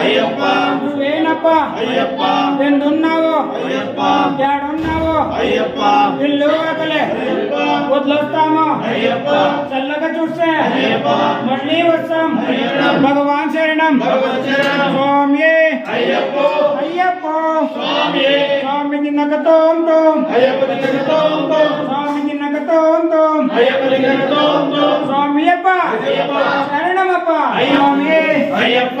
అయ్యప్ప నువ్వేనప్ప అయ్యప్ప ఎందున్నావో అయ్యప్ప ఏడున్నావో అయ్యప్ప ఇల్లు అతలే వదిలొస్తాము అయ్యప్ప చల్లగా చూస్తే అయ్యప్ప మళ్ళీ వస్తాం భగవాన్ శరణం స్వామి అయ్యప్ప అయ్యప్ప స్వామి స్వామికి నగతోం స్వామికి నగతోం స్వామి అయ్యప్ప శరణమప్ప అయ్యప్ప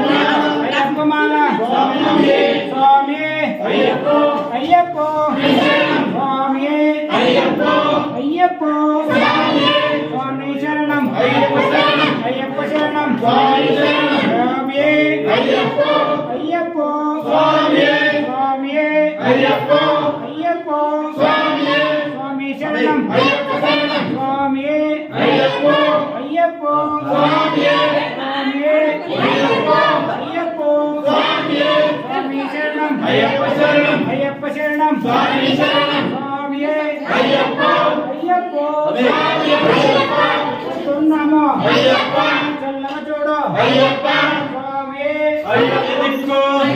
சுவாமி சரணம் சுவாமியே ஐயப்பா ஐயப்போ சுவாமி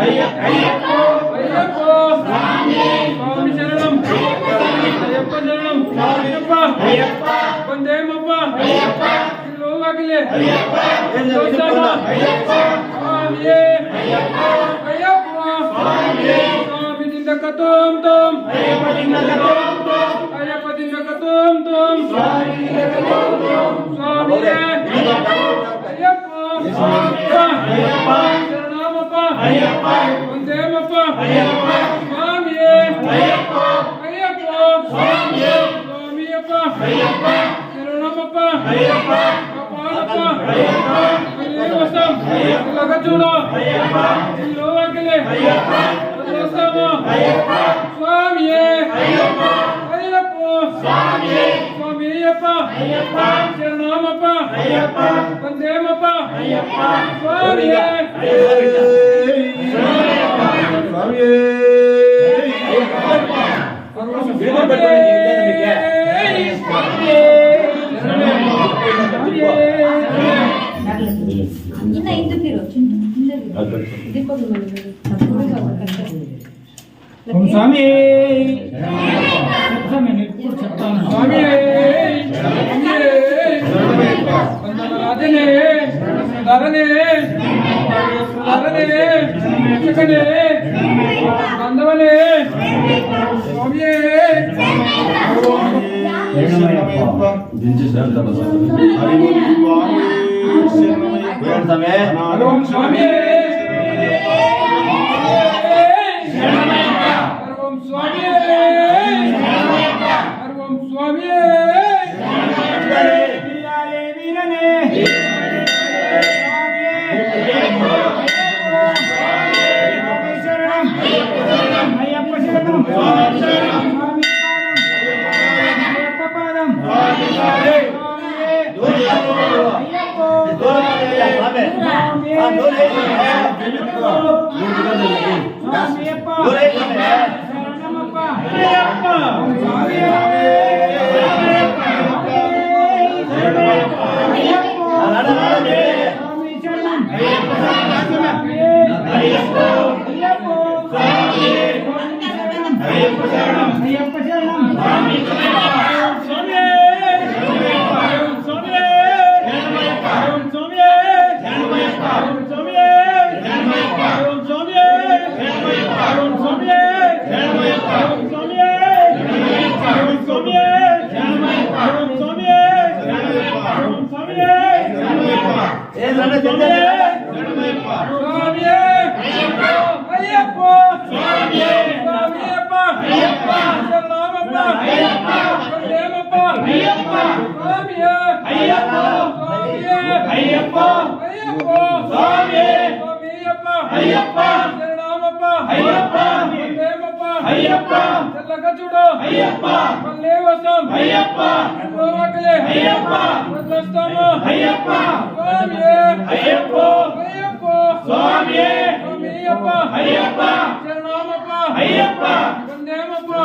Ayapati na katom tom, ayapati na katom tom, ayapati na katom tom, சுவாமியே சுவாமி ஐயப்பா ஐயப்பா சரணாமப்பா ஐயப்பா வந்தேமப்பா ஐயப்பா சுவாமியே ఇప్పుడు చెప్తాను స్వామి రాజనే ధరనే ధరనే ఎక్కడే బంధవనే స్వామి స్వామి ਦੋਲੇ ਕੋ ਹੈ ਬਿਲਕੁਲ ਮੁੰਡਾ ਨਹੀਂ ਦੋਲੇ ਕੋ ਹੈ ائپا مپا ہپا چڑھوا سویہ اپناپا نیمپ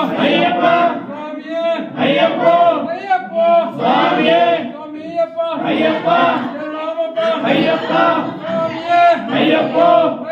ہر ہپوپو سوامپا رامپ ہی اپ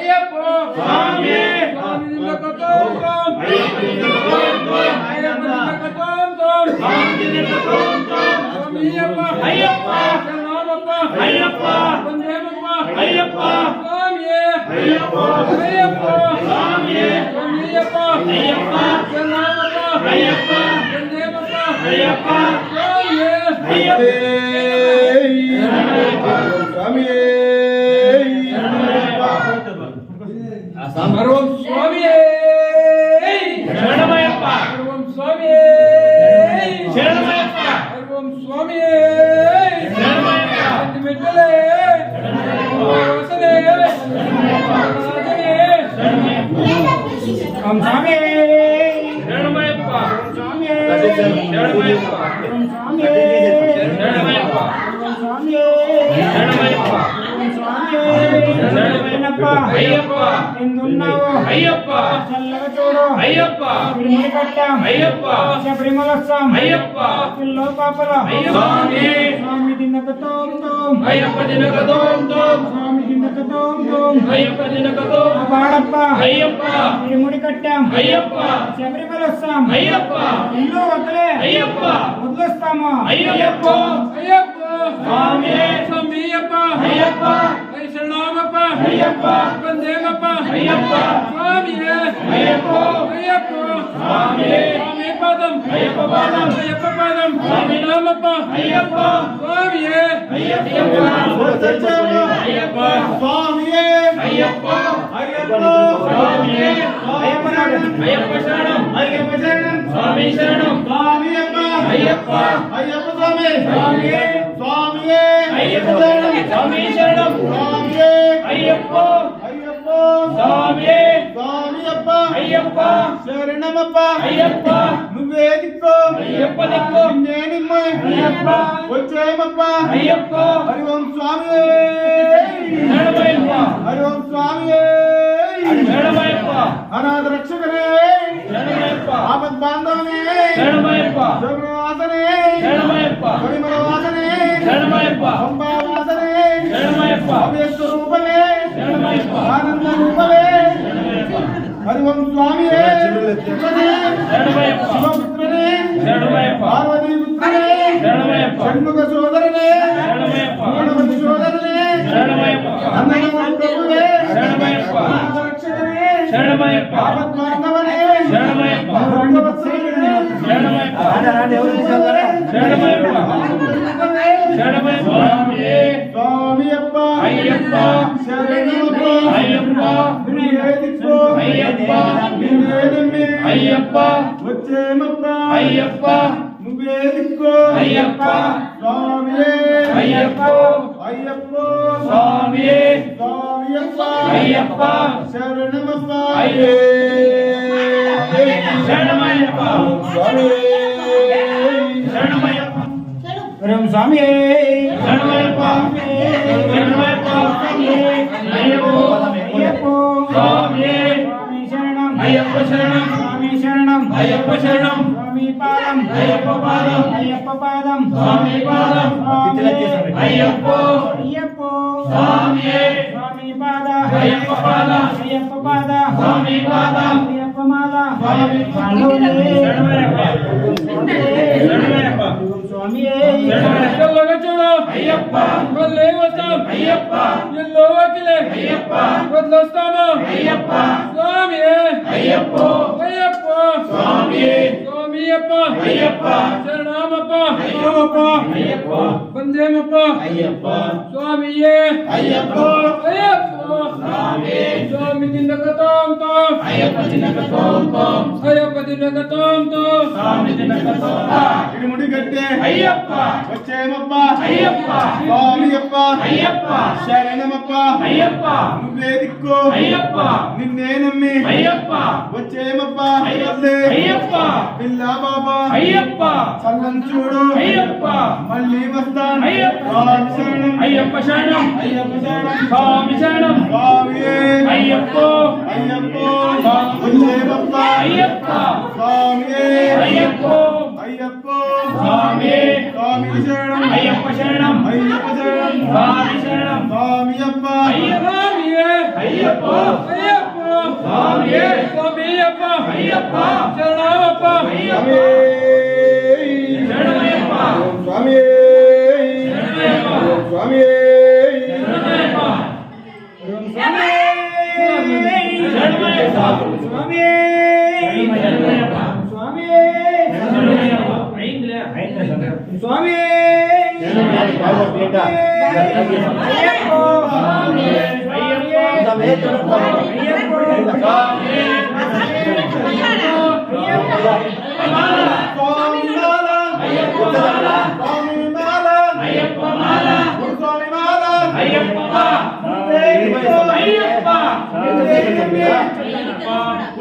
சாமியே சாமியே சர்வம் சுவாமியே சரணமயப்பா சர்வம் சுவாமியே சரணமயப்பா சர்வம் சுவாமியே சரணமயப்பா மெட்டலே வசனே வசனே சரணமயப்பா சாமியே சரணமயப்பா சரணமயப்பா ஐயப்ப தினகதோம் தோம் ஐயப்ப தினகதோம் தோம் ஐயப்ப தினகதோம் ಬಾಳಪ್ಪ ಅಯ್ಯಪ್ಪ ಇರುಮುಡಿಕಟ್ಟಂ ಅಯ್ಯಪ್ಪ ಶಬರಿಮಲಸ್ವಾಮ್ ಅಯ್ಯಪ್ಪ ಎಲ್ಲೂ ಒತ್ತಲೆ ಅಯ್ಯಪ್ಪ ಮೊದಲಸ್ತಾಮ ಅಯ್ಯಪ್ಪ ಅಯ್ಯಪ್ಪ ಸ್ವಾಮಿ ಸ್ವಾಮಿಯಪ್ಪ ಅಯ್ಯಪ್ಪ ಶರಣಾಮಪ್ಪ ಅಯ್ಯಪ್ಪ ಬಂದೇಮಪ್ಪ ಅಯ್ಯಪ್ಪ ಸ್ವಾಮಿಯೇ ಅಯ್ಯಪ್ಪ ಅಯ್ಯಪ್ಪ ಸ್ವಾಮಿ ಸ್ವಾಮಿ ಪಾದಂ ಅಯ್ಯಪ್ಪ ಪಾದಂ ಅಯ್ಯಪ್ಪ ಪಾದಂ ಸ್ವಾಮಿ ನಾಮಪ್ಪ ಅಯ್ಯಪ್ಪ ಸ್ವಾಮಿಯೇ ಅಯ್ಯಪ್ಪ ಅಯ್ಯಪ್ಪ ಸ್ವಾಮಿಯೇ ಅಯ್ಯಪ್ಪ శరణమప్పా అయ్యప్ప నువ్వే దిక్కో అయ్యప్ప దిక్కో నేనిమ్మ అయ్యప్ప వచ్చేయమప్ప అయ్యప్ప హరి ఓం స్వామి హరి ఓం స్వామి అనాథ రక్షకనే ఆపద్ బాంధవనే వాసనే కొడిమల వాసనే పంపా వాసనే అభ్యక్ష రూపమే ఆనంద రూపమే హరివం స్వామి శివం ¡Ay, شر نمس میپ میپ رم سو شرمپ ریپو ممیشر میپ شرم شرم میپ شرم پادم میپ پام میپ پا دم سام پاچل میپو میپو అయ్యప్పపాద అయ్యప్పపాద స్వామి పాద అయ్యప్పమాద స్వామి స్వామి చూడు అయ్యప్ప వదిలే వస్తాం అయ్యప్ప ఎల్లో వకిలే అయ్యప్ప వదిలేస్తాము అయ్యప్ప స్వామి అయ్యప్ప అయ్యప్ప స్వామి స్వామియప్ప అయ్యప్ప శరణమప్ప అయ్యప్ప అయ్యప్ప వందేమప్ప అయ్యప్ప சுவாமியே ஐயப்போ ஐயப்போ சுவாமி சுவாமி தினகதோம் అయ్యప్ప స్వామియప్ప అయ్యప్ప శరణమప్ప అయ్యప్ప నువ్వే అయ్యప్ప పిల్లా బాబా అయ్యప్ప సంగం చూడు అయ్యప్ప మళ్ళీ వస్తాను అయ్యప్ప అయ్యప్ప శరణం అయ్యప్ప శరణం స్వామి శరణం స్వామి అయ్యప్ప అయ్యప్ప అయ్యప్ప స్వామి అయ్యప్ప சுவாமி சுவாமி சுவாமி ஐயப்ப மாலா ஐயப்ப மாலா ஐயப்ப மாலா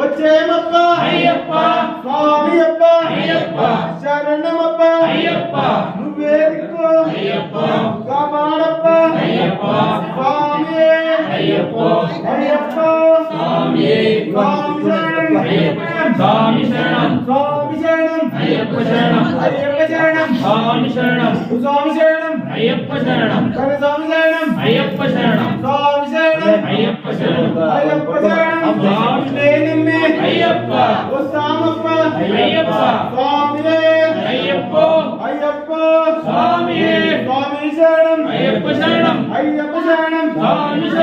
వచ్చేమప్ప అయ్యప్ప స్వామి అప్ప అయ్యప్ప శరణమప్ప అయ్యప్ప నువ్వే దిక్కు అయ్యప్ప కాపాడప్ప అయ్యప్ప స్వామి అయ్యప్ప అయ్యప్ప స్వామి స్వామి శరణం అయ్యప్ప స్వామి శరణం స్వామి శరణం అయ్యప్ప శరణం అయ్యప్ప శరణం స్వామి శరణం స్వామి శరణం అయ్యప్ప శరణం స్వామి శరణం అయ్యప్ప శరణం స్వామి శరణం అయ్యప్ప ಅಯ್ಯಪ್ಪ ಉಸ್ತಾಮಪ್ಪ ಅಯ್ಯಪ್ಪ ಸ್ವಾಮಿಯೇ ಅಯ್ಯಪ್ಪ ಅಯ್ಯಪ್ಪ ಸ್ವಾಮಿಯೇ ಸ್ವಾಮಿ ಶರಣಂ ಅಯ್ಯಪ್ಪ ಶರಣಂ ಅಯ್ಯಪ್ಪ ಶರಣಂ ಸ್ವಾಮಿ ಶರಣಂ